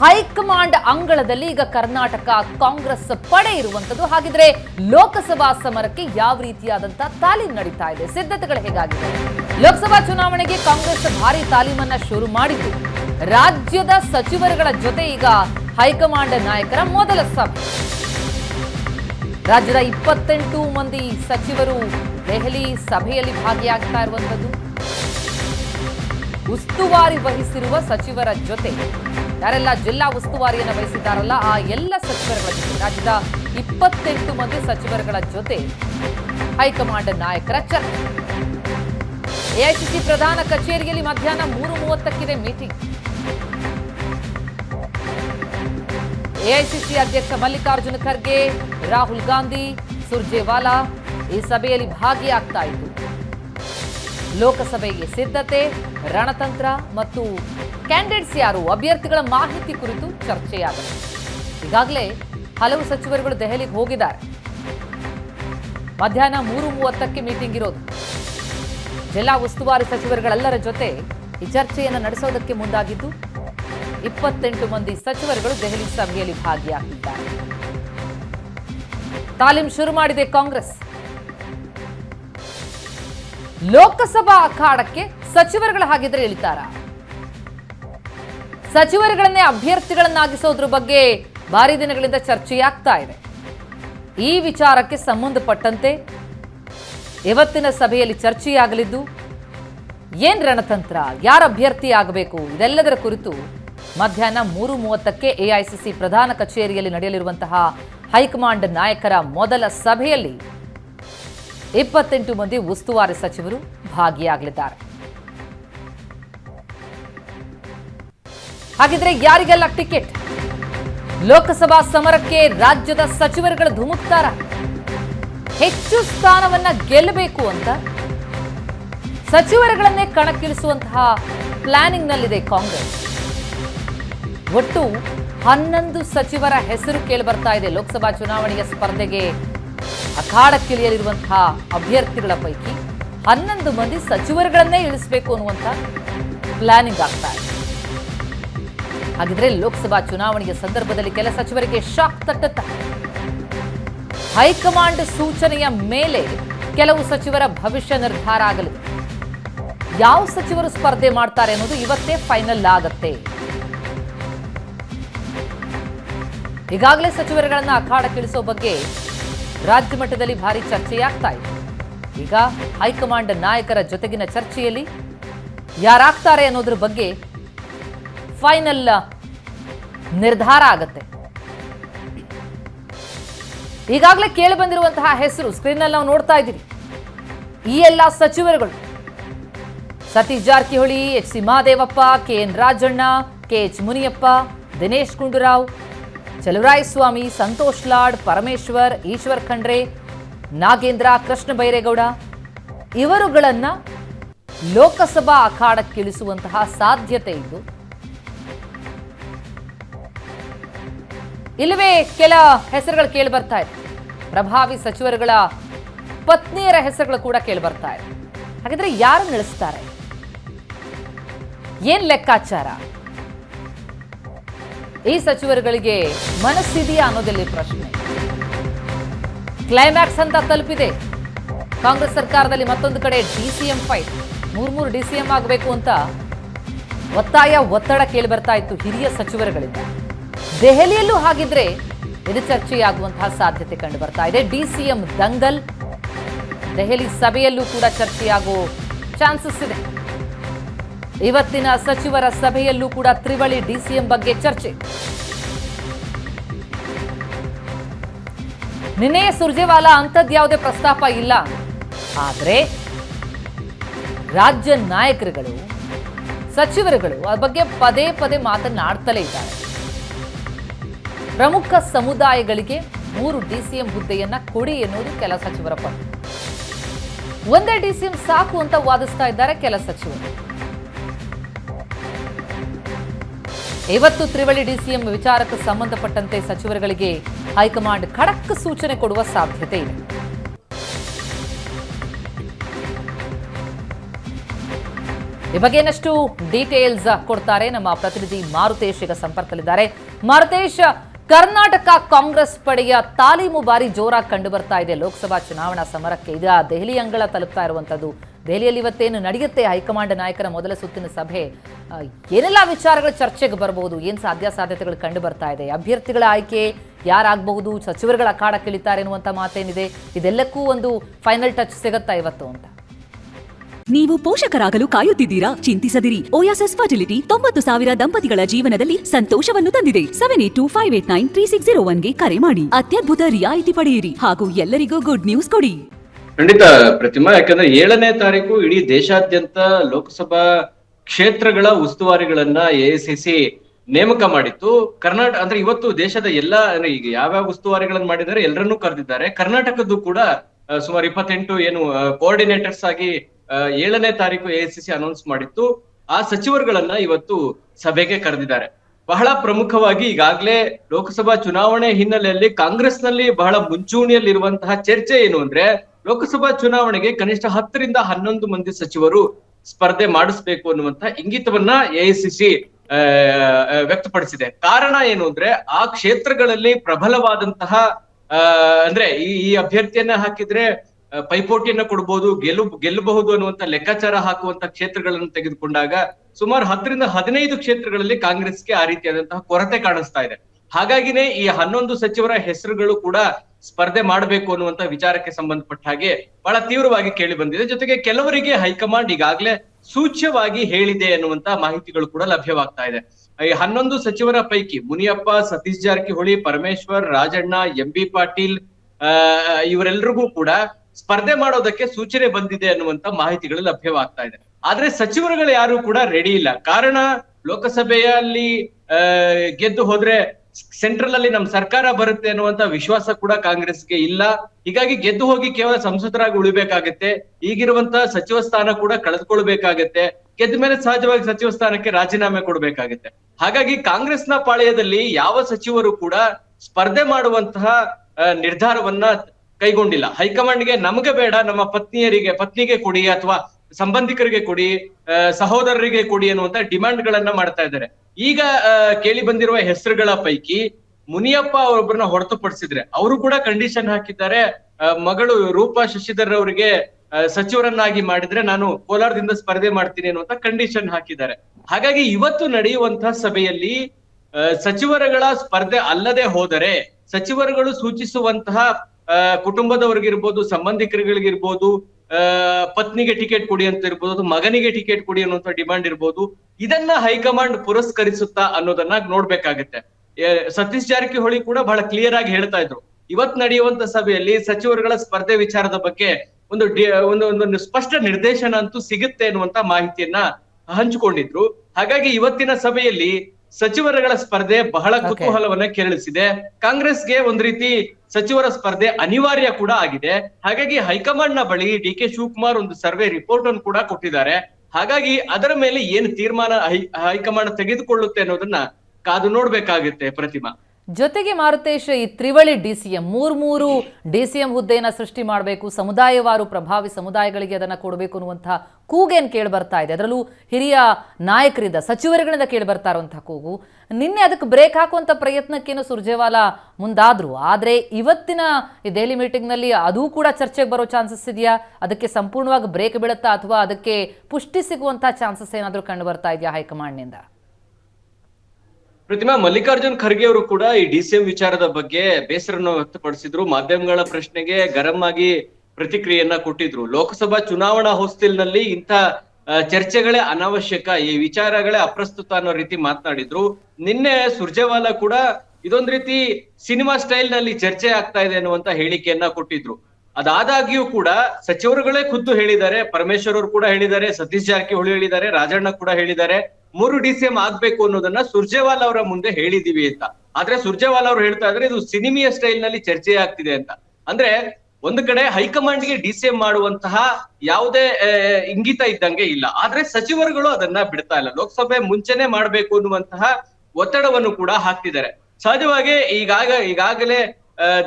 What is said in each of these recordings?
High command ಅಂಗಳದಲ್ಲಿ ಈಗ ಕರ್ನಾಟಕ ಕಾಂಗ್ರೆಸ್ ಪಡೆ ಇರುವಂತದ್ದು ಹಾಗಿದ್ರೆ ಲೋಕಸಭಾ ಸಮರಕ್ಕೆ ಯಾವ ರೀತಿಯಾದಂತಹ ತಾಲೀಮ್ ನಡೀತಾ ಇದೆ? ಸಿದ್ಧತೆಗಳು ಹೇಗಾಗಿದೆ ಲೋಕಸಭಾ ಚುನಾವಣೆಗೆ ಕಾಂಗ್ರೆಸ್ ಭಾರಿ ತಾಲೀಮನ್ನ ಶುರು ಮಾಡಿದ್ದು ರಾಜ್ಯದ ಸಚಿವರುಗಳ ಜೊತೆ ಈಗ ಹೈಕಮಾಂಡ್ ನಾಯಕರ ಮೊದಲ ಸಭೆ. ರಾಜ್ಯದ ಇಪ್ಪತ್ತೆಂಟು ಮಂದಿ ಸಚಿವರು ದೆಹಲಿ ಸಭೆಯಲ್ಲಿ ಭಾಗಿಯಾಗ್ತಾ ಇರುವಂತದ್ದು ಉಸ್ತುವಾರಿ ವಹಿಸಿರುವ ಸಚಿವರ ಜೊತೆ ಯಾರೆಲ್ಲ ಜಿಲ್ಲಾ ಉಸ್ತುವಾರಿಯನ್ನು ವಹಿಸಿದ್ದಾರಲ್ಲ, ಆ ಎಲ್ಲ ಸಚಿವರುಗಳ ಜೊತೆ, ರಾಜ್ಯದ ಇಪ್ಪತ್ತೆಂಟು ಮಂದಿ ಸಚಿವರುಗಳ ಜೊತೆ ಹೈಕಮಾಂಡ್ ನಾಯಕರ ಚರ್ಚೆ. ಎಐಸಿಸಿ ಪ್ರಧಾನ ಕಚೇರಿಯಲ್ಲಿ ಮಧ್ಯಾಹ್ನ ಮೂರು ಮೂವತ್ತಕ್ಕಿದೆ ಮೀಟಿಂಗ್. ಎಐಸಿಸಿ ಅಧ್ಯಕ್ಷ ಮಲ್ಲಿಕಾರ್ಜುನ ಖರ್ಗೆ, ರಾಹುಲ್ ಗಾಂಧಿ, ಸುರ್ಜೇವಾಲಾ ಈ ಸಭೆಯಲ್ಲಿ ಭಾಗಿಯಾಗ್ತಾ ಇದ್ದು ಲೋಕಸಭೆಗೆ ಸಿದ್ಧತೆ, ರಣತಂತ್ರ ಮತ್ತು ಕ್ಯಾಂಡಿಡೇಟ್ಸ್ ಯಾರು? ಅಭ್ಯರ್ಥಿಗಳ ಮಾಹಿತಿ ಕುರಿತು ಚರ್ಚೆಯಾಗಲಿದೆ ಈಗಾಗಲೇ ಹಲವು ಸಚಿವರುಗಳು ದೆಹಲಿಗೆ ಹೋಗಿದ್ದಾರೆ. ಮಧ್ಯಾಹ್ನ ಮೂರು ಮೂವತ್ತಕ್ಕೆ ಮೀಟಿಂಗ್ ಇರೋದು. ಜಿಲ್ಲಾ ಉಸ್ತುವಾರಿ ಸಚಿವರುಗಳೆಲ್ಲರ ಜೊತೆ ಈ ಚರ್ಚೆಯನ್ನು ನಡೆಸೋದಕ್ಕೆ ಮುಂದಾಗಿದ್ದು, ಇಪ್ಪತ್ತೆಂಟು ಮಂದಿ ಸಚಿವರುಗಳು ದೆಹಲಿ ಸಭೆಯಲ್ಲಿ ಭಾಗಿಯಾಗಿದ್ದಾರೆ. ತಾಲೀಮ್ ಶುರು ಮಾಡಿದೆ ಕಾಂಗ್ರೆಸ್. ಲೋಕಸಭಾ ಅಖಾಡಕ್ಕೆ ಸಚಿವರುಗಳ ಹಾಗಿದ್ರೆ ಇಳಿತಾರ? ಸಚಿವರುಗಳನ್ನೇ ಅಭ್ಯರ್ಥಿಗಳನ್ನಾಗಿಸೋದ್ರ ಬಗ್ಗೆ ಭಾರಿ ದಿನಗಳಿಂದ ಚರ್ಚೆಯಾಗ್ತಾ ಇದೆ. ಈ ವಿಚಾರಕ್ಕೆ ಸಂಬಂಧಪಟ್ಟಂತೆ ಇವತ್ತಿನ ಸಭೆಯಲ್ಲಿ ಚರ್ಚೆಯಾಗಲಿದ್ದು, ಏನ್ ರಣತಂತ್ರ, ಯಾರ ಅಭ್ಯರ್ಥಿ ಆಗಬೇಕು, ಇದೆಲ್ಲದರ ಕುರಿತು ಮಧ್ಯಾಹ್ನ ಮೂರು ಮೂವತ್ತಕ್ಕೆ ಎಐಸಿಸಿ ಪ್ರಧಾನ ಕಚೇರಿಯಲ್ಲಿ ನಡೆಯಲಿರುವಂತಹ ಹೈಕಮಾಂಡ್ ನಾಯಕರ ಮೊದಲ ಸಭೆಯಲ್ಲಿ ಇಪ್ಪತ್ತೆಂಟು ಮಂದಿ ಉಸ್ತುವಾರಿ ಸಚಿವರು ಭಾಗಿಯಾಗಲಿದ್ದಾರೆ. ಹಾಗಿದ್ರೆ ಯಾರಿಗೆಲ್ಲ ಟಿಕೆಟ್? ಲೋಕಸಭಾ ಸಮರಕ್ಕೆ ರಾಜ್ಯದ ಸಚಿವರುಗಳು ಧುಮುಕ್ತಾರ. ಹೆಚ್ಚು ಸ್ಥಾನವನ್ನ ಗೆಲ್ಲಬೇಕು ಅಂತ ಸಚಿವರುಗಳನ್ನೇ ಕಣಕ್ಕಿಳಿಸುವಂತಹ ಪ್ಲಾನಿಂಗ್ನಲ್ಲಿದೆ ಕಾಂಗ್ರೆಸ್. ಒಟ್ಟು ಹನ್ನೊಂದು ಸಚಿವರ ಹೆಸರು ಕೇಳಿ ಬರ್ತಾ ಇದೆ ಲೋಕಸಭಾ ಚುನಾವಣೆಯ ಸ್ಪರ್ಧೆಗೆ ಅಖಾಡಕ್ಕಿಳಿಯಲಿರುವಂತಹ ಅಭ್ಯರ್ಥಿಗಳ ಪೈಕಿ ಹನ್ನೊಂದು ಮಂದಿ ಸಚಿವರುಗಳನ್ನೇ ಇಳಿಸಬೇಕು ಅನ್ನುವಂಥ ಪ್ಲಾನಿಂಗ್ ಆಗ್ತಾ ಇದೆ. ಹಾಗಿದ್ರೆ ಲೋಕಸಭಾ ಚುನಾವಣೆಯ ಸಂದರ್ಭದಲ್ಲಿ ಕೆಲ ಸಚಿವರಿಗೆ ಶಾಕ್ ತಟ್ಟತ್ತ ಹೈಕಮಾಂಡ್ ಸೂಚನೆಯ ಮೇಲೆ ಕೆಲವು ಸಚಿವರ ಭವಿಷ್ಯ ನಿರ್ಧಾರ ಆಗಲಿದೆ. ಯಾವ ಸಚಿವರು ಸ್ಪರ್ಧೆ ಮಾಡ್ತಾರೆ ಅನ್ನೋದು ಇವತ್ತೇ ಫೈನಲ್ ಆಗತ್ತೆ. ಈಗಾಗಲೇ ಸಚಿವರುಗಳನ್ನ ಅಖಾಡಕ್ಕಿಳಿಸೋ ಬಗ್ಗೆ ರಾಜ್ಯ ಮಟ್ಟದಲ್ಲಿ ಭಾರಿ ಚರ್ಚೆಯಾಗ್ತಾ ಇದೆ. ಈಗ ಹೈಕಮಾಂಡ್ ನಾಯಕರ ಜೊತೆಗಿನ ಚರ್ಚೆಯಲ್ಲಿ ಯಾರಾಗ್ತಾರೆ ಅನ್ನೋದ್ರ ಬಗ್ಗೆ ಫೈನಲ್ ನಿರ್ಧಾರ ಆಗುತ್ತೆ. ಈಗಾಗಲೇ ಕೇಳಿ ಬಂದಿರುವಂತಹ ಹೆಸರು ಸ್ಕ್ರೀನ್ನಲ್ಲಿ ನಾವು ನೋಡ್ತಾ ಇದ್ದೀವಿ. ಈ ಎಲ್ಲ ಸಚಿವರುಗಳು, Satish Jarkiholi, H C Mahadevappa, K N Rajanna, K H Muniyappa, Dinesh Gundurao Chaluvarayaswamy Santosh Lad, Parameshwar, Eshwar Khandre, Nagendra Krishna Byregowda, ಇವರುಗಳನ್ನು Lok Sabha ಅಖಾಡಕ್ಕಿಳಿಸುವಂತಹ ಸಾಧ್ಯತೆ ಇದ್ದು ಇಲ್ಲವೇ ಕೆಲ ಹೆಸರುಗಳು ಕೇಳಿ ಬರ್ತಾ ಇದೆ. ಪ್ರಭಾವಿ ಸಚಿವರುಗಳ ಪತ್ನಿಯರ ಹೆಸರುಗಳು ಕೂಡ ಕೇಳಿ ಬರ್ತಾ ಇದೆ. ಹಾಗಾದ್ರೆ ಯಾರು ನಡೆಸ್ತಾರೆ ಏನ್ ಲೆಕ್ಕಾಚಾರ? ಈ ಸಚಿವರುಗಳಿಗೆ ಮನಸ್ಸಿದೆಯಾ ಅನ್ನೋದಲ್ಲಿ ಪ್ರಶ್ನೆ. ಕ್ಲೈಮ್ಯಾಕ್ಸ್ ಅಂತ ತಲುಪಿದೆ. ಕಾಂಗ್ರೆಸ್ ಸರ್ಕಾರದಲ್ಲಿ ಮತ್ತೊಂದು ಕಡೆ ಡಿಸಿಎಂ ಫೈಟ್. ಮೂರ್ ಮೂರು ಡಿಸಿಎಂ ಆಗಬೇಕು ಅಂತ ಒತ್ತಾಯ ಒತ್ತಡ ಕೇಳಿ ಬರ್ತಾ ಇತ್ತು ಹಿರಿಯ ಸಚಿವರುಗಳಿಂದ. ದೆಹಲಿಯಲ್ಲೂ ಹಾಗಿದ್ರೆ ಇದು ಚರ್ಚೆಯಾಗುವಂತಹ ಸಾಧ್ಯತೆ ಕಂಡು ಬರ್ತಾ ಇದೆ. ಡಿಸಿಎಂ ದಂಗಲ್ ದೆಹಲಿ ಸಭೆಯಲ್ಲೂ ಕೂಡ ಚರ್ಚೆಯಾಗೋ ಚಾನ್ಸಸ್ ಇದೆ. ಇವತ್ತಿನ ಸಚಿವರ ಸಭೆಯಲ್ಲೂ ಕೂಡ ತ್ರಿವಳಿ ಡಿಸಿಎಂ ಬಗ್ಗೆ ಚರ್ಚೆ. ನಿನ್ನೆ ಸುರ್ಜೇವಾಲಾ ಅಂಥದ್ಯಾವುದೇ ಪ್ರಸ್ತಾಪ ಇಲ್ಲ. ಆದರೆ ರಾಜ್ಯ ನಾಯಕರುಗಳು, ಸಚಿವರುಗಳು ಆ ಬಗ್ಗೆ ಪದೇ ಪದೇ ಮಾತನಾಡ್ತಲೇ ಇದ್ದಾರೆ. ಪ್ರಮುಖ ಸಮುದಾಯಗಳಿಗೆ ಮೂರು ಡಿಸಿಎಂ ಹುದ್ದೆಯನ್ನ ಕೊಡಿ ಎನ್ನುವುದು ಕೆಲ ಸಚಿವರ ಪಟ್ಟು. ಒಂದೇ ಡಿಸಿಎಂ ಸಾಕು ಅಂತ ವಾದಿಸ್ತಾ ಇದ್ದಾರೆ ಕೆಲ ಸಚಿವರು. ಇವತ್ತು ತ್ರಿವಳಿ ಡಿಸಿಎಂ ವಿಚಾರಕ್ಕೆ ಸಂಬಂಧಪಟ್ಟಂತೆ ಸಚಿವರುಗಳಿಗೆ ಹೈಕಮಾಂಡ್ ಖಡಕ್ ಸೂಚನೆ ಕೊಡುವ ಸಾಧ್ಯತೆ ಇದೆ. ಈ ಬಗ್ಗೆ ಇನ್ನಷ್ಟು ಡೀಟೇಲ್ಸ್ ಕೊಡ್ತಾರೆ ನಮ್ಮ ಪ್ರತಿನಿಧಿ ಮಾರುತೇಶ್ ಈಗ ಸಂಪರ್ಕದಲ್ಲಿದ್ದಾರೆ. ಮಾರುತೇಶ್ ಕರ್ನಾಟಕ ಕಾಂಗ್ರೆಸ್ ಪಡೆಯ ತಾಲೀಮು ಬಾರಿ ಜೋರಾಗಿ ಕಂಡು ಬರ್ತಾ ಇದೆ. ಲೋಕಸಭಾ ಚುನಾವಣಾ ಸಮರಕ್ಕೆ ಈಗ ದೆಹಲಿ ಅಂಗಳ ತಲುಪ್ತಾ ಇರುವಂಥದ್ದು ದೆಹಲಿಯಲ್ಲಿ ಇವತ್ತೇನು ನಡೆಯುತ್ತೆ? ಹೈಕಮಾಂಡ್ ನಾಯಕರ ಮೊದಲ ಸುತ್ತಿನ ಸಭೆ ಏನೆಲ್ಲ ವಿಚಾರಗಳು ಚರ್ಚೆಗೆ ಬರಬಹುದು? ಏನು ಸಾಧ್ಯಾಸಾಧ್ಯತೆಗಳು ಕಂಡು ಬರ್ತಾ ಇದೆ? ಅಭ್ಯರ್ಥಿಗಳ ಆಯ್ಕೆ ಯಾರಾಗಬಹುದು? ಸಚಿವರುಗಳ ಅಖಾಡಕ್ಕಿಳಿತಾರೆ ಎನ್ನುವಂಥ ಮಾತೇನಿದೆ. ಇದೆಲ್ಲಕ್ಕೂ ಒಂದು ಫೈನಲ್ ಟಚ್ ಸಿಗುತ್ತಾ ಇವತ್ತು ಅಂತ. ನೀವು ಪೋಷಕರಾಗಲು ಕಾಯುತ್ತಿದ್ದೀರಾ? ಚಿಂತಿಸದಿರಿ. ಓಯಾಸಸ್ ಫರ್ಟಿಲಿಟಿ ತೊಂಬತ್ತು ಸಾವಿರ ದಂಪತಿಗಳ ಜೀವನದಲ್ಲಿ ಸಂತೋಷವನ್ನು ತಂದಿದೆ. Seven eight two five eight nine three six zero ಒನ್ಗೆ ಕರೆ ಮಾಡಿ. ಅತ್ಯದ್ಭುತ ರಿಯಾಯಿತಿ ಪಡೆಯಿರಿ. ಹಾಗೂ ಎಲ್ಲರಿಗೂ ಗುಡ್ ನ್ಯೂಸ್ ಕೊಡಿ. ಖಂಡಿತ ಪ್ರತಿಮಾ, ಯಾಕಂದ್ರೆ ಏಳನೇ ತಾರೀಕು ಇಡೀ ದೇಶಾದ್ಯಂತ ಲೋಕಸಭಾ ಕ್ಷೇತ್ರಗಳ ಉಸ್ತುವಾರಿಗಳನ್ನ ಎಐಸಿಸಿ ನೇಮಕ ಮಾಡಿತ್ತು. ಕರ್ನಾಟಕ ಅಂದ್ರೆ ಇವತ್ತು ದೇಶದ ಎಲ್ಲಾ ಈಗ ಯಾವ್ಯಾವ ಉಸ್ತುವಾರಿಗಳನ್ನ ಮಾಡಿದ್ದಾರೆ ಎಲ್ಲರನ್ನೂ ಕರೆದಿದ್ದಾರೆ. ಕರ್ನಾಟಕದ್ದು ಕೂಡ ಸುಮಾರು ಇಪ್ಪತ್ತೆಂಟು ಏನು ಕೋಆರ್ಡಿನೇಟರ್ಸ್ ಆಗಿ ಏಳನೇ ತಾರೀಕು ಎಐಸಿಸಿ ಅನೌನ್ಸ್ ಮಾಡಿತ್ತು. ಆ ಸಚಿವರುಗಳನ್ನ ಇವತ್ತು ಸಭೆಗೆ ಕರೆದಿದ್ದಾರೆ. ಬಹಳ ಪ್ರಮುಖವಾಗಿ ಈಗಾಗಲೇ ಲೋಕಸಭಾ ಚುನಾವಣೆ ಹಿನ್ನೆಲೆಯಲ್ಲಿ ಕಾಂಗ್ರೆಸ್ನಲ್ಲಿ ಬಹಳ ಮುಂಚೂಣಿಯಲ್ಲಿರುವಂತಹ ಚರ್ಚೆ ಏನು ಅಂದ್ರೆ, ಲೋಕಸಭಾ ಚುನಾವಣೆಗೆ ಕನಿಷ್ಠ ಹತ್ತರಿಂದ ಹನ್ನೊಂದು ಮಂದಿ ಸಚಿವರು ಸ್ಪರ್ಧೆ ಮಾಡಿಸ್ಬೇಕು ಅನ್ನುವಂತಹ ಇಂಗಿತವನ್ನ ಎಐಸಿಸಿ ವ್ಯಕ್ತಪಡಿಸಿದೆ. ಕಾರಣ ಏನು ಅಂದ್ರೆ, ಆ ಕ್ಷೇತ್ರಗಳಲ್ಲಿ ಪ್ರಬಲವಾದಂತಹ ಅಂದ್ರೆ ಈ ಅಭ್ಯರ್ಥಿಯನ್ನ ಹಾಕಿದ್ರೆ ಪೈಪೋಟಿಯನ್ನ ಕೊಡ್ಬೋದು ಗೆಲ್ಲು ಗೆಲ್ಲಬಹುದು ಅನ್ನುವಂತ ಲೆಕ್ಕಾಚಾರ ಹಾಕುವಂತ ಕ್ಷೇತ್ರಗಳನ್ನು ತೆಗೆದುಕೊಂಡಾಗ ಸುಮಾರು ಹತ್ತರಿಂದ ಹದಿನೈದು ಕ್ಷೇತ್ರಗಳಲ್ಲಿ ಕಾಂಗ್ರೆಸ್ಗೆ ಆ ರೀತಿಯಾದಂತಹ ಕೊರತೆ ಕಾಣಿಸ್ತಾ ಇದೆ. ಹಾಗಾಗಿನೇ ಈ ಹನ್ನೊಂದು ಸಚಿವರ ಹೆಸರುಗಳು ಕೂಡ ಸ್ಪರ್ಧೆ ಮಾಡಬೇಕು ಅನ್ನುವಂತ ವಿಚಾರಕ್ಕೆ ಸಂಬಂಧಪಟ್ಟ ಹಾಗೆ ಬಹಳ ತೀವ್ರವಾಗಿ ಕೇಳಿ ಬಂದಿದೆ. ಜೊತೆಗೆ ಕೆಲವರಿಗೆ ಹೈಕಮಾಂಡ್ ಈಗಾಗಲೇ ಸೂಚ್ಯವಾಗಿ ಹೇಳಿದೆ ಅನ್ನುವಂತ ಮಾಹಿತಿಗಳು ಕೂಡ ಲಭ್ಯವಾಗ್ತಾ ಇದೆ. ಈ ಹನ್ನೊಂದು ಸಚಿವರ ಪೈಕಿ ಮುನಿಯಪ್ಪ, ಸತೀಶ್ ಜಾರಕಿಹೊಳಿ, ಪರಮೇಶ್ವರ್, ರಾಜಣ್ಣ, ಎಂ ಬಿ ಪಾಟೀಲ್ ಇವರೆಲ್ಲರಿಗೂ ಕೂಡ ಸ್ಪರ್ಧೆ ಮಾಡೋದಕ್ಕೆ ಸೂಚನೆ ಬಂದಿದೆ ಅನ್ನುವಂತ ಮಾಹಿತಿಗಳು ಲಭ್ಯವಾಗ್ತಾ ಇದೆ. ಆದ್ರೆ ಸಚಿವರುಗಳು ಯಾರು ಕೂಡ ರೆಡಿ ಇಲ್ಲ. ಕಾರಣ ಲೋಕಸಭೆಯಲ್ಲಿ ಗೆದ್ದು ಹೋದ್ರೆ ಸೆಂಟ್ರಲ್ ಅಲ್ಲಿ ನಮ್ಮ ಸರ್ಕಾರ ಬರುತ್ತೆ ಅನ್ನುವಂತ ವಿಶ್ವಾಸ ಕೂಡ ಕಾಂಗ್ರೆಸ್ಗೆ ಇಲ್ಲ. ಹೀಗಾಗಿ ಗೆದ್ದು ಹೋಗಿ ಕೇವಲ ಸಂಸದರಾಗಿ ಉಳಿಬೇಕಾಗತ್ತೆ. ಈಗಿರುವಂತ ಸಚಿವ ಸ್ಥಾನ ಕೂಡ ಕಳೆದುಕೊಳ್ಬೇಕಾಗತ್ತೆ. ಗೆದ್ದ ಮೇಲೆ ಸಹಜವಾಗಿ ಸಚಿವ ಸ್ಥಾನಕ್ಕೆ ರಾಜೀನಾಮೆ ಕೊಡ್ಬೇಕಾಗತ್ತೆ. ಹಾಗಾಗಿ ಕಾಂಗ್ರೆಸ್ನ ಪಾಳ್ಯದಲ್ಲಿ ಯಾವ ಸಚಿವರು ಕೂಡ ಸ್ಪರ್ಧೆ ಮಾಡುವಂತಹ ನಿರ್ಧಾರವನ್ನ ಕೈಗೊಂಡಿಲ್ಲ. ಹೈಕಮಾಂಡ್ಗೆ ನಮಗೆ ಬೇಡ, ನಮ್ಮ ಪತ್ನಿಯರಿಗೆ, ಪತ್ನಿಗೆ ಕೊಡಿ ಅಥವಾ ಸಂಬಂಧಿಕರಿಗೆ ಕೊಡಿ ಸಹೋದರರಿಗೆ ಕೊಡಿ ಅನ್ನುವಂತ ಡಿಮಾಂಡ್ ಗಳನ್ನ ಮಾಡ್ತಾ ಇದ್ದಾರೆ. ಈಗ ಕೇಳಿ ಬಂದಿರುವ ಹೆಸರುಗಳ ಪೈಕಿ ಮುನಿಯಪ್ಪ ಅವರೊಬ್ಬರನ್ನ ಹೊರತುಪಡಿಸಿದ್ರೆ ಅವರು ಕೂಡ ಕಂಡೀಷನ್ ಹಾಕಿದ್ದಾರೆ. ಮಗಳು ರೂಪಾ ಶಶಿಧರ್ ಅವರಿಗೆ ಸಚಿವರನ್ನಾಗಿ ಮಾಡಿದ್ರೆ ನಾನು ಕೋಲಾರದಿಂದ ಸ್ಪರ್ಧೆ ಮಾಡ್ತೀನಿ ಅನ್ನುವಂತ ಕಂಡೀಷನ್ ಹಾಕಿದ್ದಾರೆ. ಹಾಗಾಗಿ ಇವತ್ತು ನಡೆಯುವಂತಹ ಸಭೆಯಲ್ಲಿ ಸಚಿವರಗಳ ಸ್ಪರ್ಧೆ ಅಲ್ಲದೆ ಹೋದರೆ, ಸಚಿವರುಗಳು ಸೂಚಿಸುವಂತಹ ಕುಟುಂಬದವರಿಗಿರ್ಬೋದು, ಸಂಬಂಧಿಕರುಗಳಿಗಿರ್ಬೋದು ಅಹ್ ಪತ್ನಿಗೆ ಟಿಕೆಟ್ ಕೊಡಿ ಅಂತ ಇರ್ಬೋದು ಮಗನಿಗೆ ಟಿಕೆಟ್ ಕೊಡಿ ಅನ್ನುವಂಥ ಡಿಮಾಂಡ್ ಇರ್ಬೋದು, ಇದನ್ನ ಹೈಕಮಾಂಡ್ ಪುರಸ್ಕರಿಸುತ್ತಾ ಅನ್ನೋದನ್ನ ನೋಡ್ಬೇಕಾಗತ್ತೆ. ಸತೀಶ್ ಜಾರಕಿಹೊಳಿ ಕೂಡ ಬಹಳ ಕ್ಲಿಯರ್ ಆಗಿ ಹೇಳ್ತಾ ಇದ್ರು. ಇವತ್ ನಡೆಯುವಂತ ಸಭೆಯಲ್ಲಿ ಸಚಿವರುಗಳ ಸ್ಪರ್ಧೆ ವಿಚಾರದ ಬಗ್ಗೆ ಒಂದು ಒಂದು ಒಂದು ಸ್ಪಷ್ಟ ನಿರ್ದೇಶನ ಅಂತೂ ಸಿಗುತ್ತೆ ಅನ್ನುವಂತ ಮಾಹಿತಿಯನ್ನ ಹಂಚಿಕೊಂಡಿದ್ರು. ಹಾಗಾಗಿ ಇವತ್ತಿನ ಸಭೆಯಲ್ಲಿ ಸಚಿವರುಗಳ ಸ್ಪರ್ಧೆ ಬಹಳ. ಕುತೂಹಲವನ್ನ ಕೆರಳಿಸಿದೆ. ಕಾಂಗ್ರೆಸ್ಗೆ ಒಂದ್ ರೀತಿ ಸಚಿವರ ಸ್ಪರ್ಧೆ ಅನಿವಾರ್ಯ ಕೂಡ ಆಗಿದೆ. ಹಾಗಾಗಿ ಹೈಕಮಾಂಡ್ನ ಬಳಿ ಡಿ ಕೆ ಶಿವಕುಮಾರ್ ಒಂದು ಸರ್ವೆ ರಿಪೋರ್ಟ್ ಅನ್ನು ಕೂಡ ಕೊಟ್ಟಿದ್ದಾರೆ. ಹಾಗಾಗಿ ಅದರ ಮೇಲೆ ಏನು ತೀರ್ಮಾನ ಹೈ- ಹೈಕಮಾಂಡ್ ತೆಗೆದುಕೊಳ್ಳುತ್ತೆ ಅನ್ನೋದನ್ನ ಕಾದು ನೋಡ್ಬೇಕಾಗುತ್ತೆ ಪ್ರತಿಮಾ. ಜೊತೆಗೆ ಮಾರುತೇಶ್ ಈ ತ್ರಿವಳಿ ಡಿ ಸಿ ಎಂ ಮೂರ್ ಮೂರು ಡಿ ಸಿ ಎಂ ಹುದ್ದೆಯನ್ನ ಸೃಷ್ಟಿ ಮಾಡಬೇಕು, ಸಮುದಾಯವಾರು ಪ್ರಭಾವಿ ಸಮುದಾಯಗಳಿಗೆ ಅದನ್ನ ಕೊಡಬೇಕು ಅನ್ನುವಂತಹ ಕೂಗೇನು ಕೇಳಿ ಬರ್ತಾ ಇದೆ. ಅದರಲ್ಲೂ ಹಿರಿಯ ನಾಯಕರಿಂದ ಸಚಿವರುಗಳಿಂದ ಕೇಳಿ ಬರ್ತಾ ಕೂಗು. ನಿನ್ನೆ ಅದಕ್ಕೆ ಬ್ರೇಕ್ ಹಾಕುವಂಥ ಪ್ರಯತ್ನಕ್ಕೇನು ಸುರ್ಜೇವಾಲಾ ಮುಂದಾದ್ರು. ಆದ್ರೆ ಇವತ್ತಿನ ಈ ದೆಹಲಿ ಮೀಟಿಂಗ್ನಲ್ಲಿ ಅದು ಕೂಡ ಚರ್ಚೆಗೆ ಬರೋ ಚಾನ್ಸಸ್ ಇದೆಯಾ? ಅದಕ್ಕೆ ಸಂಪೂರ್ಣವಾಗಿ ಬ್ರೇಕ್ ಬೀಳುತ್ತಾ ಅಥವಾ ಅದಕ್ಕೆ ಪುಷ್ಟಿ ಸಿಗುವಂತಹ ಚಾನ್ಸಸ್ ಏನಾದರೂ ಕಂಡು ಬರ್ತಾ ಇದೆಯಾ ಹೈಕಮಾಂಡ್ನಿಂದ? ಪ್ರತಿಮಾ ಮಲ್ಲಿಕಾರ್ಜುನ್ ಖರ್ಗೆ ಅವರು ಕೂಡ ಈ ಡಿಸಿಎಂ ವಿಚಾರದ ಬಗ್ಗೆ ಬೇಸರವನ್ನು ವ್ಯಕ್ತಪಡಿಸಿದ್ರು. ಮಾಧ್ಯಮಗಳ ಪ್ರಶ್ನೆಗೆ ಗರಂ ಆಗಿ ಪ್ರತಿಕ್ರಿಯೆಯನ್ನ ಕೊಟ್ಟಿದ್ರು. ಲೋಕಸಭಾ ಚುನಾವಣಾ ಹೊಸ್ತಿಲ್ನಲ್ಲಿ ಇಂಥ ಚರ್ಚೆಗಳೇ ಅನಾವಶ್ಯಕ, ಈ ವಿಚಾರಗಳೇ ಅಪ್ರಸ್ತುತ ಅನ್ನೋ ರೀತಿ ಮಾತನಾಡಿದ್ರು. ನಿನ್ನೆ ಸುರ್ಜೇವಾಲಾ ಕೂಡ ಇದೊಂದ್ ರೀತಿ ಸಿನಿಮಾ ಸ್ಟೈಲ್ನಲ್ಲಿ ಚರ್ಚೆ ಆಗ್ತಾ ಇದೆ ಅನ್ನುವಂತ ಹೇಳಿಕೆಯನ್ನ ಕೊಟ್ಟಿದ್ರು. ಅದಾದಾಗ್ಯೂ ಕೂಡ ಸಚಿವರುಗಳೇ ಖುದ್ದು ಹೇಳಿದ್ದಾರೆ, ಪರಮೇಶ್ವರ್ ಅವರು ಕೂಡ ಹೇಳಿದ್ದಾರೆ, ಸತೀಶ್ ಜಾರಕಿಹೊಳಿ ಹೇಳಿದ್ದಾರೆ, ರಾಜಣ್ಣ ಕೂಡ ಹೇಳಿದ್ದಾರೆ. ಮೂರು ಡಿ ಸಿ ಎಂ ಆಗ್ಬೇಕು ಅನ್ನೋದನ್ನ ಸುರ್ಜೇವಾಲ್ ಅವರ ಮುಂದೆ ಹೇಳಿದೀವಿ ಅಂತ. ಆದ್ರೆ ಸುರ್ಜೇವಾಲ್ ಅವರು ಹೇಳ್ತಾ ಇದ್ರೆ, ಇದು ಸಿನಿಮಿಯ ಸ್ಟೈಲ್ನಲ್ಲಿ ಚರ್ಚೆ ಆಗ್ತಿದೆ ಅಂತ. ಅಂದ್ರೆ ಒಂದು ಕಡೆ ಹೈಕಮಾಂಡ್ಗೆ ಡಿ ಸಿ ಎಂ ಮಾಡುವಂತಹ ಯಾವುದೇ ಇಂಗಿತ ಇದ್ದಂಗೆ ಇಲ್ಲ. ಆದ್ರೆ ಸಚಿವರುಗಳು ಅದನ್ನ ಬಿಡ್ತಾ ಇಲ್ಲ. ಲೋಕಸಭೆ ಮುಂಚೆನೆ ಮಾಡ್ಬೇಕು ಅನ್ನುವಂತಹ ಒತ್ತಡವನ್ನು ಕೂಡ ಹಾಕ್ತಿದ್ದಾರೆ. ಸಹಜವಾಗಿ ಈಗಾಗ, ಈಗಾಗಲೇ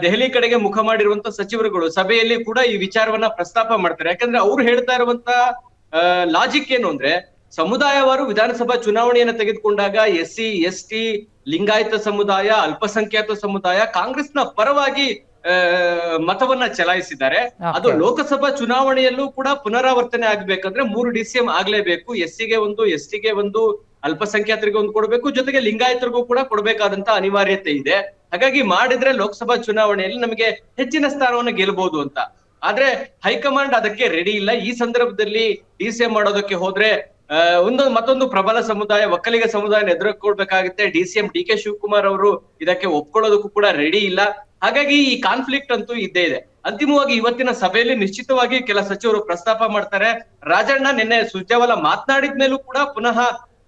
ದೆಹಲಿ ಕಡೆಗೆ ಮುಖ ಮಾಡಿರುವಂತ ಸಚಿವರುಗಳು ಸಭೆಯಲ್ಲಿ ಕೂಡ ಈ ವಿಚಾರವನ್ನ ಪ್ರಸ್ತಾಪ ಮಾಡ್ತಾರೆ. ಯಾಕಂದ್ರೆ ಅವ್ರು ಹೇಳ್ತಾ ಇರುವಂತ ಲಾಜಿಕ್ ಏನು ಅಂದ್ರೆ ಸಮುದಾಯವಾರು ವಿಧಾನಸಭಾ ಚುನಾವಣೆಯನ್ನು ತೆಗೆದುಕೊಂಡಾಗ S C S T Lingayat ಸಮುದಾಯ ಅಲ್ಪಸಂಖ್ಯಾತ ಸಮುದಾಯ ಕಾಂಗ್ರೆಸ್ನ ಪರವಾಗಿ ಮತವನ್ನ ಚಲಾಯಿಸಿದ್ದಾರೆ. ಅದು ಲೋಕಸಭಾ ಚುನಾವಣೆಯಲ್ಲೂ ಕೂಡ ಪುನರಾವರ್ತನೆ ಆಗ್ಬೇಕಂದ್ರೆ ಮೂರು ಡಿ ಸಿ ಎಂ ಆಗ್ಲೇಬೇಕು. ಎಸ್ ಸಿಗೆ ಒಂದು ಎಸ್ ಟಿಗೆ ಒಂದು ಅಲ್ಪಸಂಖ್ಯಾತರಿಗೆ ಒಂದು ಕೊಡಬೇಕು. ಜೊತೆಗೆ ಲಿಂಗಾಯತರಿಗೂ ಕೂಡ ಕೊಡಬೇಕಾದಂತ ಅನಿವಾರ್ಯತೆ ಇದೆ. ಹಾಗಾಗಿ ಮಾಡಿದ್ರೆ ಲೋಕಸಭಾ ಚುನಾವಣೆಯಲ್ಲಿ ನಮಗೆ ಹೆಚ್ಚಿನ ಸ್ಥಾನವನ್ನು ಗೆಲ್ಲಬಹುದು ಅಂತ. ಆದ್ರೆ ಹೈಕಮಾಂಡ್ ಅದಕ್ಕೆ ರೆಡಿ ಇಲ್ಲ. ಈ ಸಂದರ್ಭದಲ್ಲಿ ಡಿ ಸಿ ಎಂ ಮಾಡೋದಕ್ಕೆ ಹೋದ್ರೆ ಒಂದೊಂದು ಮತ್ತೊಂದು ಪ್ರಬಲ ಸಮುದಾಯ, ಒಕ್ಕಲಿಗ ಸಮುದಾಯ ಎದುರಿಕೊಳ್ಬೇಕಾಗುತ್ತೆ D C M D K Shivakumar ಅವರು ಇದಕ್ಕೆ ಒಪ್ಕೊಳ್ಳೋದಕ್ಕೂ ಕೂಡ ರೆಡಿ ಇಲ್ಲ. ಹಾಗಾಗಿ ಈ ಕಾನ್ಫ್ಲಿಕ್ಟ್ ಅಂತೂ ಇದ್ದೇ ಇದೆ. ಅಂತಿಮವಾಗಿ ಇವತ್ತಿನ ಸಭೆಯಲ್ಲಿ ನಿಶ್ಚಿತವಾಗಿ ಕೆಲ ಸಚಿವರು ಪ್ರಸ್ತಾಪ ಮಾಡ್ತಾರೆ. ರಾಜಣ್ಣ ನಿನ್ನೆ ಸುರ್ಜೇವಾಲ ಮಾತನಾಡಿದ ಮೇಲೂ ಕೂಡ ಪುನಃ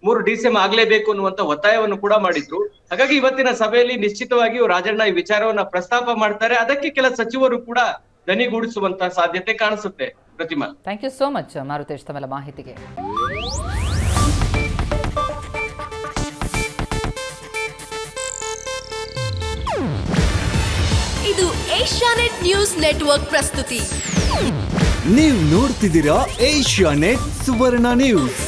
ಮೂರು ಡಿ ಸಿ ಆಗ್ಲೇಬೇಕು ಅನ್ನುವಂತ ಒತ್ತಾಯವನ್ನು ಕೂಡ ಮಾಡಿದ್ರು. ಹಾಗಾಗಿ ಇವತ್ತಿನ ಸಭೆಯಲ್ಲಿ ನಿಶ್ಚಿತವಾಗಿಯೂ ರಾಜಣ್ಣ ಈ ವಿಚಾರವನ್ನ ಪ್ರಸ್ತಾಪ ಮಾಡ್ತಾರೆ. ಅದಕ್ಕೆ ಕೆಲ ಸಚಿವರು ಕೂಡ ದನಿಗೂಡಿಸುವಂತ ಸಾಧ್ಯತೆ ಕಾಣಿಸುತ್ತೆ. Prathima. Thank you so much Marutesh ತಮ್ಮೆಲ್ಲ ಮಾಹಿತಿಗೆ. ಇದು ಏಷ್ಯಾನೆಟ್ ನ್ಯೂಸ್ ನೆಟ್ವರ್ಕ್ ಪ್ರಸ್ತುತಿ. ನೀವು ನೋಡ್ತಿದ್ದೀರಾ ಏಷ್ಯಾ ನೆಟ್ ಸುವರ್ಣ ನ್ಯೂಸ್.